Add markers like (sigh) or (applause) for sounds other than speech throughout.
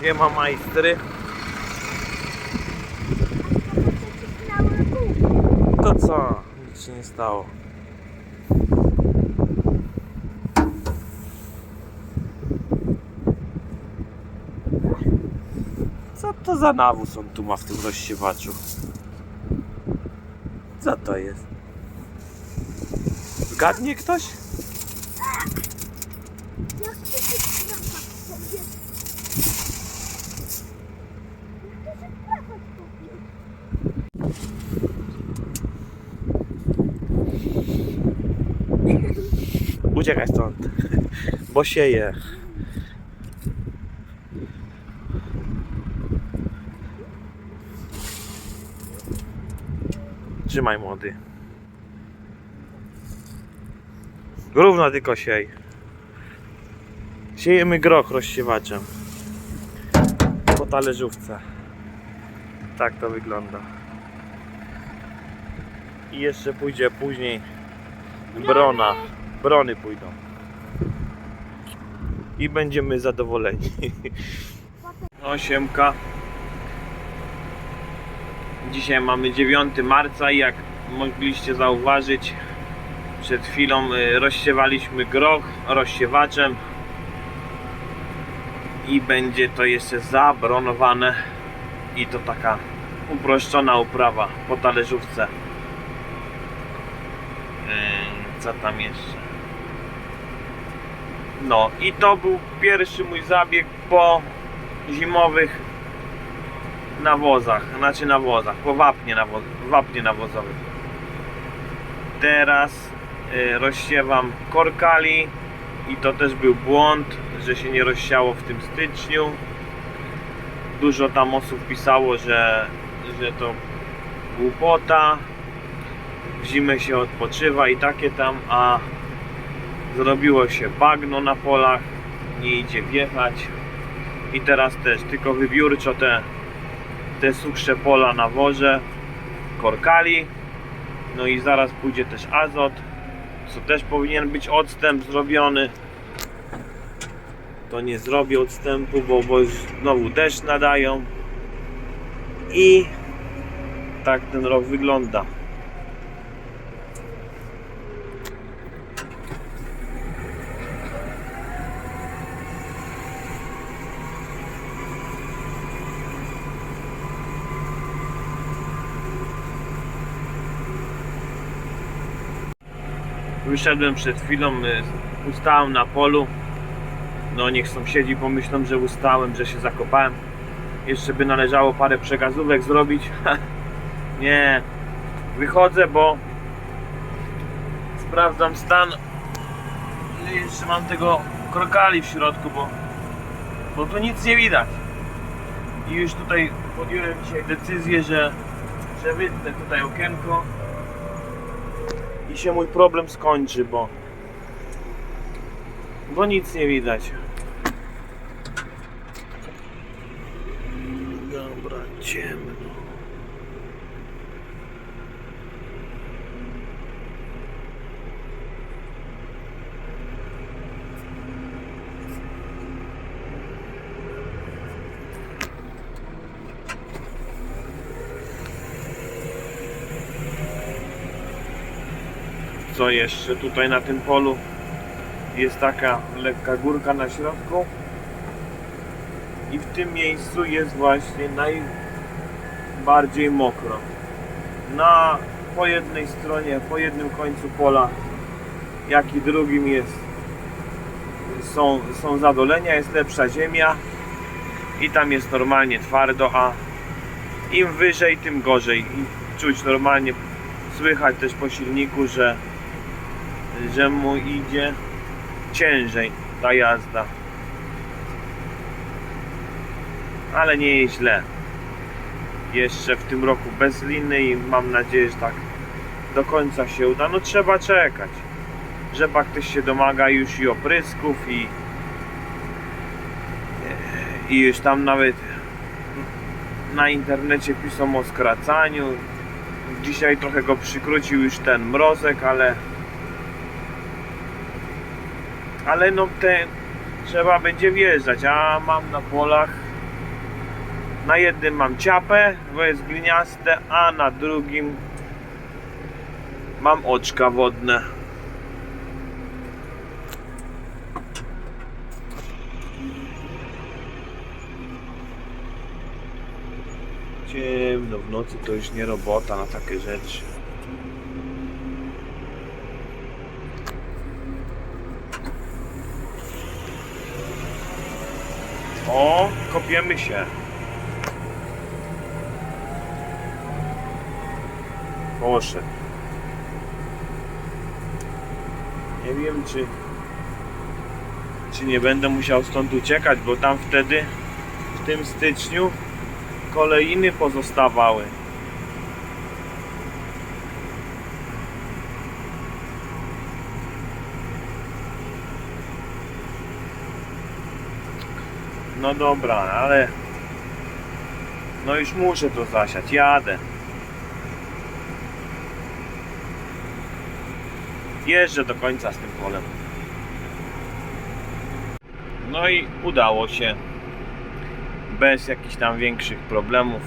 Siema majstry. To co? Nic się nie stało. Co to za nawóz on tu ma w tym rozsiewaczu? Co to jest? Zgadnie ktoś? Jak to się trafa sobie? Jak to się trafa sobie? Uciekaj stąd, bo sieje. Trzymaj młody. Równo tylko siej. Siejemy groch rozsiewaczem. Po talerzówce. Tak to wygląda. I jeszcze pójdzie później brona. Brony pójdą. I będziemy zadowoleni. Osiemka. Dzisiaj mamy 9 marca i jak mogliście zauważyć, przed chwilą y, rozsiewaliśmy groch rozsiewaczem i będzie to jeszcze zabronowane i to taka uproszczona uprawa po talerzówce. Tam jeszcze? No i to był pierwszy mój zabieg po zimowych nawozach, znaczy nawozach, po wapnie, nawo wapnie nawozowych. Teraz y, rozsiewam korkali i to też był błąd, że się nie rozsiało w tym styczniu. Dużo tam osób pisało, że, że to głupota, w zimę się odpoczywa i takie tam, a zrobiło się bagno na polach, nie idzie wjechać. I teraz też tylko wybiórczo te, te suchsze pola na worze korkali. No i zaraz pójdzie też azot co też powinien być odstęp zrobiony. To nie zrobię odstępu, bo, bo już znowu deszcz nadają. I tak ten rok wygląda Wyszedłem przed chwilą, y, ustałem na polu. No niech sąsiedzi pomyślą, że ustałem, że się zakopałem. Jeszcze by należało parę przekazówek zrobić. (laughs) Nie. Wychodzę, bo sprawdzam stan. Ile jeszcze mam tego krokali w środku, bo, bo tu nic nie widać. I już tutaj podjąłem dzisiaj decyzję, że, że wytnę tutaj okienko się mój problem skończy, bo bo nic nie widać. Dobra, ciemno. Co jeszcze tutaj na tym polu? Jest taka lekka górka na środku. I w tym miejscu jest właśnie najbardziej mokro. Na po jednej stronie, po jednym końcu pola, jak i drugim jest są, są zadolenia, jest lepsza ziemia i tam jest normalnie twardo, a im wyżej, tym gorzej. I czuć normalnie, słychać też po silniku, że że mu idzie ciężej ta jazda. Ale nie jest źle. Jeszcze w tym roku bez liny i mam nadzieję, że tak do końca się uda. No trzeba czekać. Rzepak też się domaga już i oprysków i i już tam nawet na internecie piszą o skracaniu. Dzisiaj trochę go przykrócił już ten mrozek, ale ale no te trzeba będzie wjeżdżać, a mam na polach Na jednym mam ciapę, bo jest gliniaste, a na drugim mam oczka wodne. Ciemno w nocy to już nie robota na takie rzeczy. O, kopiemy się. Poszedł. Nie wiem, czy czy nie będę musiał stąd uciekać, bo tam wtedy w tym styczniu kolejny pozostawały. No dobra, ale no już muszę to zasiać, jadę. Jeżdżę do końca z tym polem. No i udało się. Bez jakichś tam większych problemów.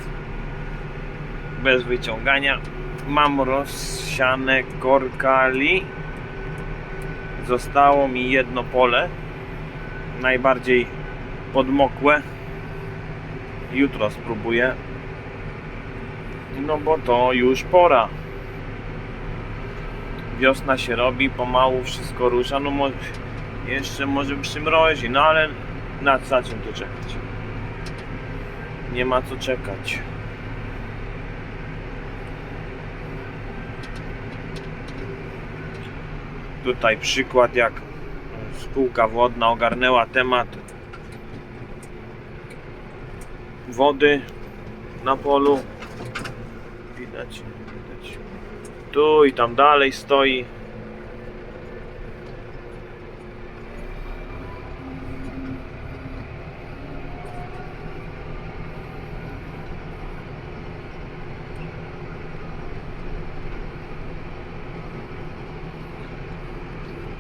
Bez wyciągania. Mam rozsiane korkali. Zostało mi jedno pole. Najbardziej podmokłe. Jutro spróbuję. No bo to już pora. Wiosna się robi, pomału wszystko rusza. No może jeszcze może przymrozi, no ale na, na czym tu czekać? Nie ma co czekać. Tutaj przykład jak spółka wodna ogarnęła temat wody na polu. Widać, widać. Tu i tam dalej stoi.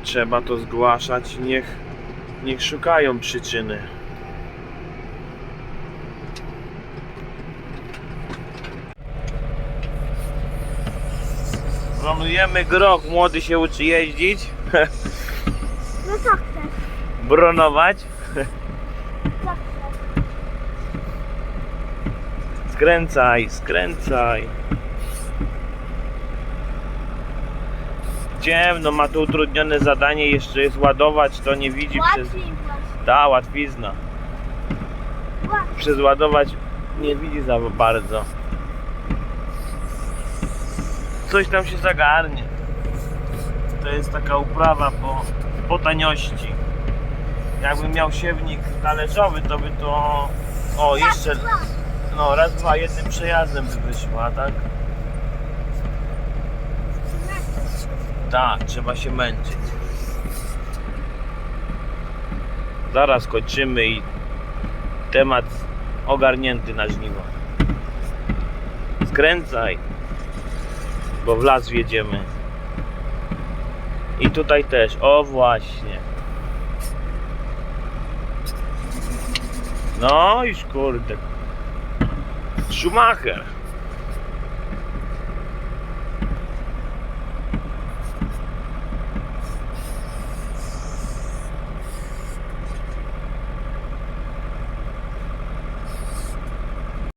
Trzeba to zgłaszać, niech, niech szukają przyczyny. Planujemy grok, młody się uczy jeździć, No co chcesz? bronować, Co chcesz? skręcaj, skręcaj. Ciemno, ma tu utrudnione zadanie, jeszcze jest ładować, to nie widzi przez... Łatwiej właśnie. Ta, łatwizna. Łatwiej. Przez ładować nie widzi za bardzo. Coś tam się zagarnie. To jest taka uprawa po, po taniości. Jakbym miał siewnik talerzowy, to by to... O, jeszcze... No, raz, dwa, jednym przejazdem by wyszło, a tak? Tak, trzeba się męczyć. Zaraz kończymy i temat ogarnięty na żniwo. Skręcaj, bo w las wjedziemy. I tutaj też, o właśnie. No już kurde. Schumacher.